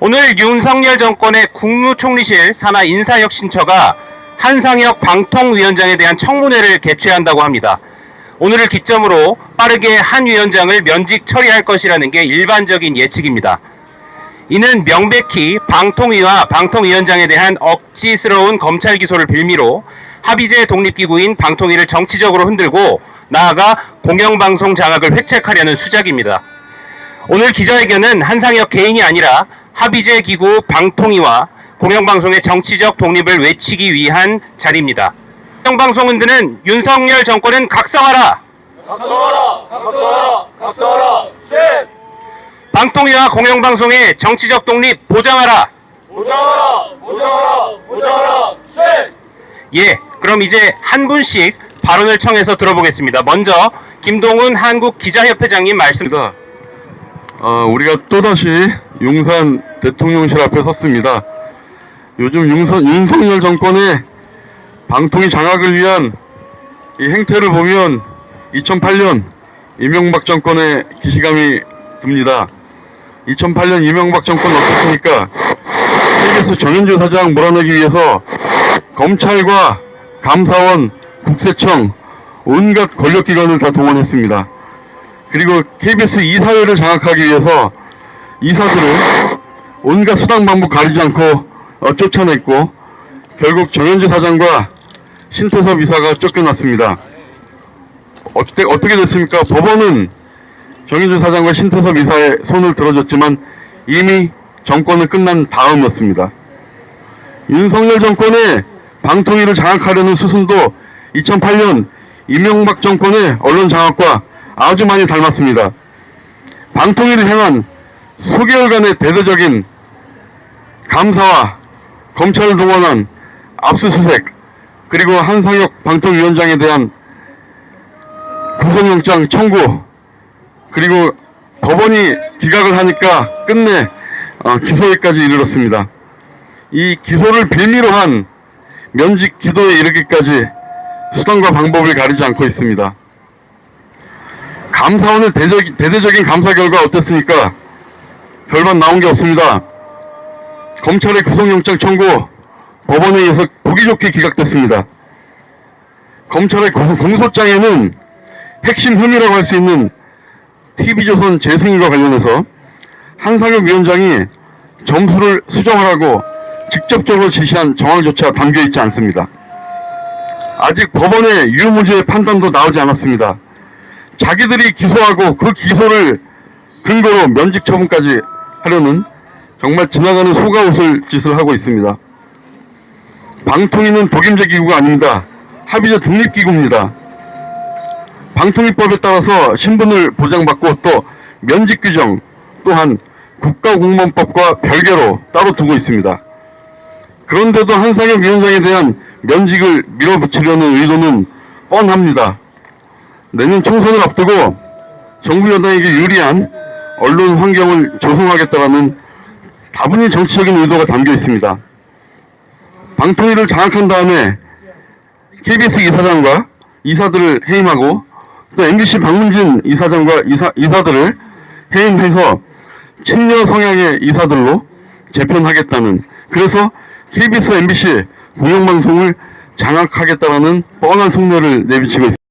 오늘 윤석열 정권의 국무총리실 산하 인사혁신처가 한상혁 방통위원장에 대한 청문회를 개최한다고 합니다. 오늘을 기점으로 빠르게 한 위원장을 면직 처리할 것이라는 게 일반적인 예측입니다. 이는 명백히 방통위와 방통위원장에 대한 억지스러운 검찰 기소를 빌미로 합의제 독립기구인 방통위를 정치적으로 흔들고 나아가 공영방송 장악을 획책하려는 수작입니다. 오늘 기자회견은 한상혁 개인이 아니라 합의제 기구 방통위와 공영방송의 정치적 독립을 외치기 위한 자리입니다. 공영방송은 드는 윤석열 정권은 각성하라! 각성하라! 각성하라! 각성하라! 셋! 방통위와 공영방송의 정치적 독립 보장하라! 보장하라! 보장하라! 보장하라! 셋! 예, 그럼 이제 한 분씩 발언을 청해서 들어보겠습니다. 먼저 김동훈 한국기자협회장님 말씀. 있습니다. 어, 우리가 또다시 용산 대통령실 앞에 섰습니다. 요즘 윤석, 윤석열 정권의 방통위 장악을 위한 이 행태를 보면 2008년 이명박 정권의 기시감이 듭니다. 2008년 이명박 정권 어떻습니까? KBS 정현주 사장 몰아내기 위해서 검찰과 감사원, 국세청, 온갖 권력기관을 다 동원했습니다. 그리고 KBS 이사회를 장악하기 위해서 이사들을 온갖 수단 방법 가리지 않고 어, 쫓아냈고 결국 정현재 사장과 신태섭 이사가 쫓겨났습니다. 어떻게, 어떻게 됐습니까? 법원은 정현재 사장과 신태섭 이사의 손을 들어줬지만 이미 정권은 끝난 다음이었습니다. 윤석열 정권의 방통위를 장악하려는 수순도 2008년 이명박 정권의 언론 장악과 아주 많이 닮았습니다. 방통위를 향한 수개월간의 대대적인 감사와 검찰을 동원한 압수수색 그리고 한상혁 방통위원장에 대한 구속영장 청구 그리고 법원이 기각을 하니까 끝내 어, 기소에까지 이르렀습니다. 이 기소를 빌미로 한 면직 기도에 이르기까지 수단과 방법을 가리지 않고 있습니다. 감사원의 대적, 대대적 인 감사 결과 어땠습니까? 별반 나온 게 없습니다. 검찰의 구속영장 청구 법원에 의해서 보기 좋게 기각됐습니다. 검찰의 공- 공소장에는 핵심 혐의라고 할 수 있는 TV조선 재승인과 관련해서 한상혁 위원장이 점수를 수정하라고 직접적으로 지시한 정황조차 담겨 있지 않습니다. 아직 법원의 유무죄 판단도 나오지 않았습니다. 자기들이 기소하고 그 기소를 근거로 면직 처분까지 하려는 정말 지나가는 소가 웃을 짓을 하고 있습니다. 방통위는 독임제 기구가 아닙니다. 합의제 독립기구입니다. 방통위법에 따라서 신분을 보장받고 또 면직 규정 또한 국가공무원법과 별개로 따로 두고 있습니다. 그런데도 한상혁 위원장에 대한 면직을 밀어붙이려는 의도는 뻔합니다. 내년 총선을 앞두고 정부 여당에게 유리한 언론 환경을 조성하겠다라는 다분히 정치적인 의도가 담겨 있습니다. 방통위를 장악한 다음에 KBS 이사장과 이사들을 해임하고 또 MBC 박문진 이사장과 이사, 이사들을 해임해서 친여 성향의 이사들로 재편하겠다는 그래서 KBS, MBC 공영방송을 장악하겠다라는 뻔한 속내를 내비치고 있습니다.